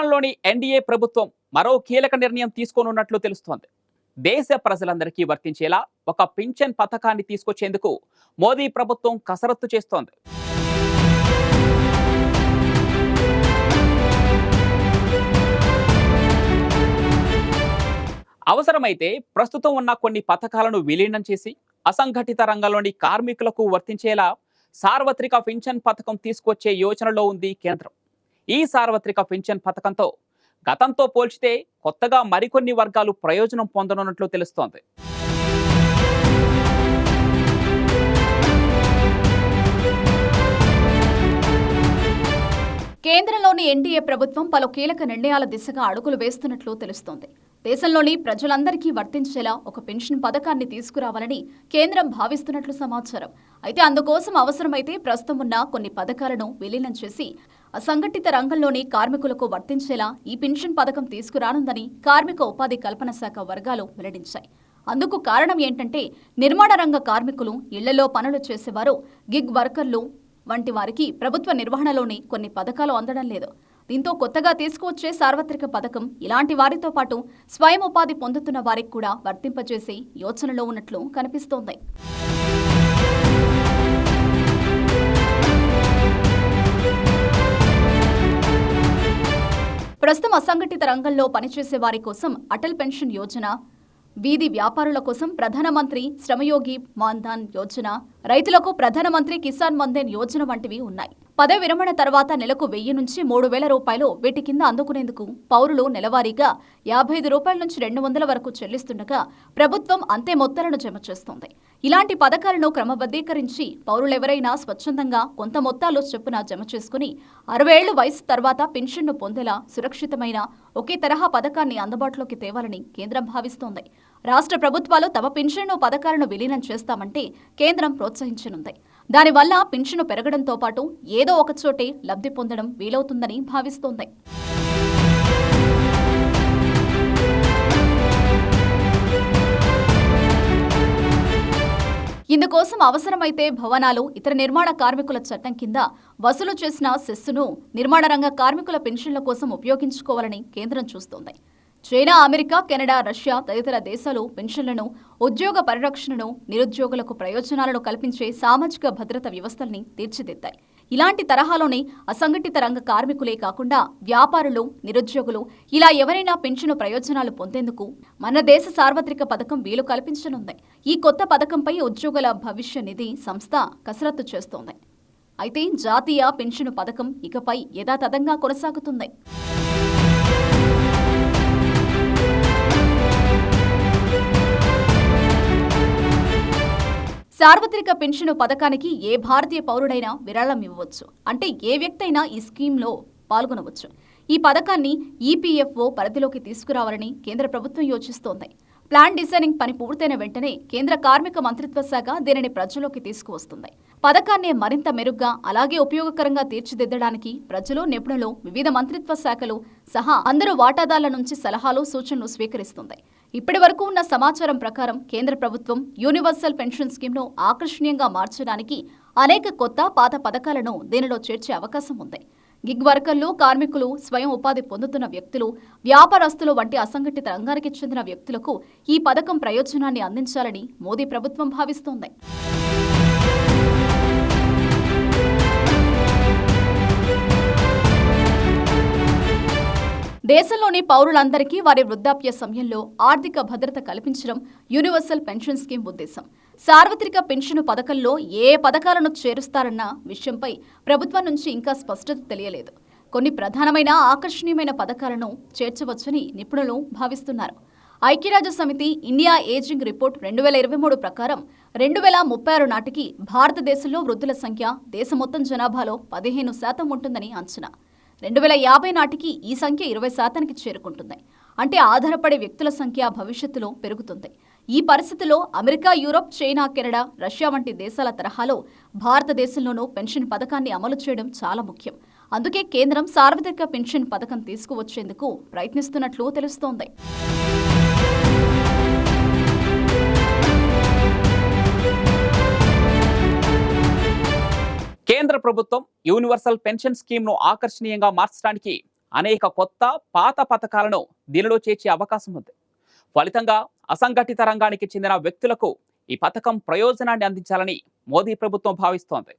కేంద్రంలోని ఎన్డీఏ ప్రభుత్వం మరో కీలక నిర్ణయం తీసుకోనున్నట్లు తెలుస్తోంది. దేశ ప్రజలందరికీ వర్తించేలా ఒక పింఛన్ పథకాన్ని తీసుకొచ్చేందుకు మోదీ ప్రభుత్వం కసరత్తు చేస్తోంది. అవసరమైతే ప్రస్తుతం ఉన్న కొన్ని పథకాలను విలీనం చేసి అసంఘటిత రంగంలోని కార్మికులకు వర్తించేలా సార్వత్రిక పింఛన్ పథకం తీసుకొచ్చే యోచనలో ఉంది కేంద్రం. ఈ సార్వత్రిక పింఛన్ పథకంతో గతంతో పోల్చితే కొత్తగా మరికొన్ని వర్గాలు ప్రయోజనం పొందనున్నట్లు తెలుస్తోంది. కేంద్రంలోని ఎన్డీఏ ప్రభుత్వం పలు కీలక నిర్ణయాల దిశగా అడుగులు వేస్తున్నట్లు తెలుస్తోంది. దేశంలోని ప్రజలందరికీ వర్తించేలా ఒక పెన్షన్ పథకాన్ని తీసుకురావాలని కేంద్రం భావిస్తున్నట్లు సమాచారం. అయితే అందుకోసం అవసరమైతే ప్రస్తుతం ఉన్న కొన్ని పథకాలను విలీనం చేసి అసంఘటిత రంగంలోని కార్మికులకు వర్తించేలా ఈ పెన్షన్ పథకం తీసుకురానుందని కార్మిక ఉపాధి కల్పన శాఖ వర్గాలు వెల్లడించాయి. అందుకు కారణం ఏంటంటే నిర్మాణ రంగ కార్మికులు ఇళ్ళలో పనులు చేసేవారు గిగ్ వర్కర్లు వంటి వారికి ప్రభుత్వ నిర్వహణలోని కొన్ని పథకాలు అందడం లేదు. దీంతో కొత్తగా తీసుకువచ్చే సార్వత్రిక పథకం ఇలాంటి వారితో పాటు స్వయం ఉపాధి పొందుతున్న వారికి కూడా వర్తింపజేసే యోచనలో ఉన్నట్లు కనిపిస్తోంది. ప్రస్తుతం అసంఘటిత రంగంలో పనిచేసే వారి కోసం అటల్ పెన్షన్ యోజన వీధి వ్యాపారుల కోసం ప్రధానమంత్రి శ్రమయోగి మాన్ధాన్ యోజన రైతులకు ప్రధానమంత్రి కిసాన్ మన్ధన్ యోజన వంటివి ఉన్నాయి. పదవి విరమణ తర్వాత నెలకు వెయ్యి నుంచి మూడు వేల రూపాయలు వీటి కింద అందుకునేందుకు పౌరులు నెలవారీగా యాభై ఐదు రూపాయల నుంచి రెండు వందల వరకు చెల్లిస్తుండగా ప్రభుత్వం అంతే మొత్తాలను జమ చేస్తోంది. ఇలాంటి పథకాలను క్రమబద్ధీకరించి పౌరులెవరైనా స్వచ్ఛందంగా కొంత మొత్తాలు చొప్పున జమ చేసుకుని అరవై ఏళ్ళ వయసు తర్వాత పెన్షన్ను పొందేలా సురక్షితమైన ఒకే తరహా పథకాన్ని అందుబాటులోకి తేవాలని కేంద్రం భావిస్తోంది. రాష్ట్ర ప్రభుత్వాలు తమ పెన్షన్ను పథకాలను విలీనం చేస్తామంటే కేంద్రం ప్రోత్సహించనుంది. దానివల్ల పెన్షన్ పెరగడంతో పాటు ఏదో ఒక చోటే లబ్ధి పొందడం వీలవుతుందని భావిస్తోంది. ఇందుకోసం అవసరమైతే భవనాలు ఇతర నిర్మాణ కార్మికుల చట్టం కింద వసూలు చేసిన సెస్సును నిర్మాణ రంగ కార్మికుల పెన్షన్ల కోసం ఉపయోగించుకోవాలని కేంద్రం చూస్తోంది. చైనా అమెరికా కెనడా రష్యా తదితర దేశాలు పెన్షన్లను ఉద్యోగ పరిరక్షణను నిరుద్యోగులకు ప్రయోజనాలను కల్పించే సామాజిక భద్రత వ్యవస్థల్ని తీర్చిదిద్దాయి. ఇలాంటి తరహాలోనే అసంఘటిత రంగ కార్మికులే కాకుండా వ్యాపారులు నిరుద్యోగులు ఇలా ఎవరైనా పెన్షన్ ప్రయోజనాలు పొందేందుకు మన దేశ సార్వత్రిక పథకం వీలు కల్పించనుంది. ఈ కొత్త పథకంపై ఉద్యోగుల భవిష్య నిధి సంస్థ కసరత్తు చేస్తోంది. అయితే జాతీయ పెన్షన్ పథకం ఇకపై యథాతథంగా కొనసాగుతుంది. సార్వత్రిక పెన్షన్ పథకానికి ఏ భారతీయ పౌరుడైనా విరాళం ఇవ్వవచ్చు. అంటే ఏ వ్యక్తి అయినా ఈ స్కీమ్లో పాల్గొనవచ్చు. ఈ పథకాన్ని ఈపీఎఫ్ఓ పరిధిలోకి తీసుకురావాలని కేంద్ర ప్రభుత్వం యోచిస్తోంది. ప్లాన్ డిజైనింగ్ పని పూర్తయిన వెంటనే కేంద్ర కార్మిక మంత్రిత్వ శాఖ దీనిని ప్రజల్లోకి తీసుకువస్తుంది. పథకాన్ని మరింత మెరుగ్గా అలాగే ఉపయోగకరంగా తీర్చిదిద్దడానికి ప్రజలు నిపుణులు వివిధ మంత్రిత్వ శాఖలు సహా అందరూ వాటాదారుల నుంచి సలహాలు సూచనలు స్వీకరిస్తుంది. ఇప్పటి వరకు ఉన్న సమాచారం ప్రకారం కేంద్ర ప్రభుత్వం యూనివర్సల్ పెన్షన్ స్కీమ్ను ఆకర్షణీయంగా మార్చడానికి అనేక కొత్త పాత పథకాలను దీనిలో చేర్చే అవకాశం ఉంది. గిగ్ వర్కర్లు కార్మికులు స్వయం ఉపాధి పొందుతున్న వ్యక్తులు వ్యాపారస్తులు వంటి అసంఘటిత రంగానికి చెందిన వ్యక్తులకు ఈ పథకం ప్రయోజనాన్ని అందించాలని మోదీ ప్రభుత్వం భావిస్తోంది. దేశంలోని పౌరులందరికీ వారి వృద్ధాప్య సమయంలో ఆర్థిక భద్రత కల్పించడం యూనివర్సల్ పెన్షన్ స్కీమ్ ఉద్దేశం. సార్వత్రిక పెన్షన్ పథకంలో ఏ ఏ పథకాలను చేరుస్తారన్న విషయంపై ప్రభుత్వం నుంచి ఇంకా స్పష్టత తెలియలేదు. కొన్ని ప్రధానమైన ఆకర్షణీయమైన పథకాలను చేర్చవచ్చని నిపుణులు భావిస్తున్నారు. ఐక్యరాజ్య సమితి ఇండియా ఏజింగ్ రిపోర్ట్ రెండు వేల ఇరవై మూడు ప్రకారం రెండు వేల ముప్పై ఆరు నాటికి భారతదేశంలో వృద్ధుల సంఖ్య దేశ మొత్తం జనాభాలో పదిహేను శాతం ఉంటుందని అంచనా. రెండు వేల యాభై నాటికి ఈ సంఖ్య ఇరవై శాతానికి చేరుకుంటుంది. అంటే ఆధారపడే వ్యక్తుల సంఖ్య భవిష్యత్తులో పెరుగుతుంది. ఈ పరిస్థితిలో America Europe China Canada Russia వంటి దేశాల తరహాలో భారతదేశంలోనూ పెన్షన్ పథకాన్ని అమలు చేయడం చాలా ముఖ్యం. అందుకే కేంద్రం సార్వత్రిక పెన్షన్ పథకం తీసుకువచ్చేందుకు ప్రయత్నిస్తున్నట్లు తెలుస్తోంది. ప్రభుత్వం యూనివర్సల్ పెన్షన్ స్కీమ్ను ఆకర్షణీయంగా మార్చడానికి అనేక కొత్త పాత పథకాలను దీనిలో చేర్చే అవకాశం ఉంది. ఫలితంగా అసంఘటిత రంగానికి చెందిన వ్యక్తులకు ఈ పథకం ప్రయోజనాన్ని అందించాలని మోదీ ప్రభుత్వం భావిస్తోంది.